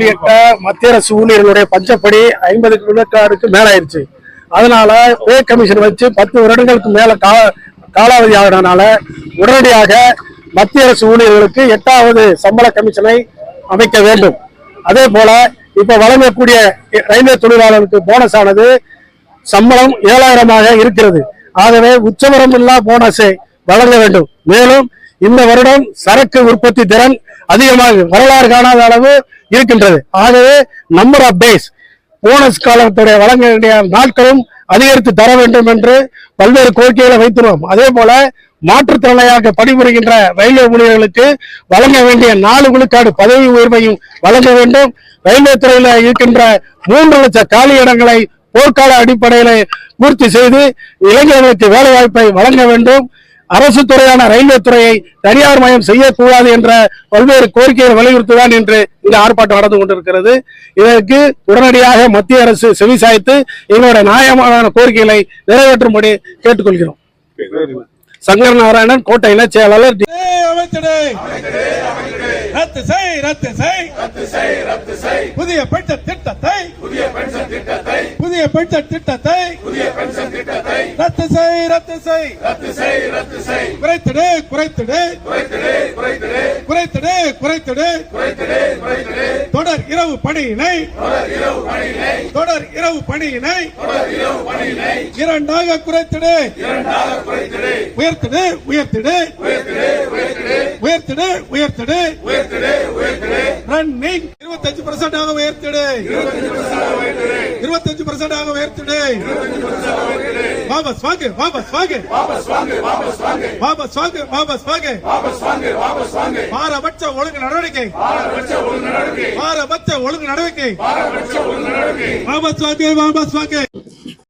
உள்ளிட்ட மத்திய அரசு ஊழியர்களுடைய பஞ்சப்படி ஐம்பது விழுக்காடுக்கு மேலாயிருச்சு. அதனால பே கமிஷன் வச்சு பத்து வருடங்களுக்கு மேல கா- காலாவதி ஆகிறதுனால உடனடியாக மத்திய அரசு ஊழியர்களுக்கு எட்டாவது சம்பள கமிஷனை அமைக்க வேண்டும். அதே போல இப்ப வழங்கக்கூடிய ரயில்வே தொழிலாளர்களுக்கு போனஸ் ஆனது சம்பளம் ஏழாயிரமாக இருக்கிறது. ஆகவே உச்சவரம் இல்லா போனஸை வழங்க வேண்டும். மேலும் இந்த வருடம் சரக்கு உற்பத்தி திறன் அதிகமாக வரலாறு காணாத அளவு இருக்கின்றது. ஆகவே நம்பர் ஆஃப் டேஸ் போனஸ் காலத்துடைய வழங்க வேண்டிய நாட்களும் அதிகரித்து தர வேண்டும் என்று பல்வேறு கோரிக்கைகளை வைத்துள்ளோம் அதே போல மாற்றுத்திறனையாக பணிபுரிகின்ற ரயில்வே ஊழியர்களுக்கு வழங்க வேண்டிய நாலு விழுக்காடு பதவி உயர்வையும் வழங்க வேண்டும். ரயில்வே துறையில இருக்கின்ற மூன்று லட்சம் காலி இடங்களை போர்க்கால அடிப்படையில பூர்த்தி செய்து இளைஞர்களுக்கு வேலை வாய்ப்பை வழங்க வேண்டும். அரசு துறையான ரயில்வே துறையை தனியார் மயம் செய்யக்கூடாது என்ற பல்வேறு கோரிக்கைகளை வலியுறுத்துதான் என்று இந்த ஆர்ப்பாட்டம் நடந்து கொண்டிருக்கிறது. இதற்கு உடனடியாக மத்திய அரசு செவிசாய்த்து எங்களுடைய நியாயமான கோரிக்கைகளை நிறைவேற்றும்படி கேட்டுக்கொள்கிறோம். சங்கர் நாராயணன் கோட்டை இணைச் செயலாளர் டி. ஏய், அமைச்சரே ரத்து செய் ரத்து செய். புதிய பென்ஷன் திட்டத்தை. புதிய பென்ஷன் திட்டத்தை. புதிய பென்ஷன் திட்டத்தை. புதிய பென்ஷன் திட்டத்தை. ரத்து செய் ரத்து செய். ரத்து செய் ரத்து செய். குறைத்திடு குறைத்திடு. குறைத்திடு குறைத்திடு. குறைத்திடு குறைத்திடு. தொடர் இரவு பணியினை. தொடர் இரவு பணியினை. தொடர் இரவு பணியினை. தொடர் இரவு பணியினை. இரண்டாக குறைத்திடு. இரண்டாக குறைத்திடு. உயர்த்திடு உயர்த்திடு. உயர்த்திடு. உயர்த்திடு உயர்த்திடு. ரன்னிங் இருபத்தஞ்சு பர்சன்ட் ஆக உயர்த்திடு. இருபத்தஞ்சு பர்சன்ட் ஆக உயர்த்திடு. வாபஸ் வாங்கு வாபஸ் வாங்கு. வாபஸ் வாங்கு வாபஸ் வாங்கு. பாரபட்ச ஒழுங்கு நடவடிக்கை. பாரபட்ச ஒழுங்கு நடவடிக்கை. வாபஸ் வாங்கு வாபஸ் வாங்கு.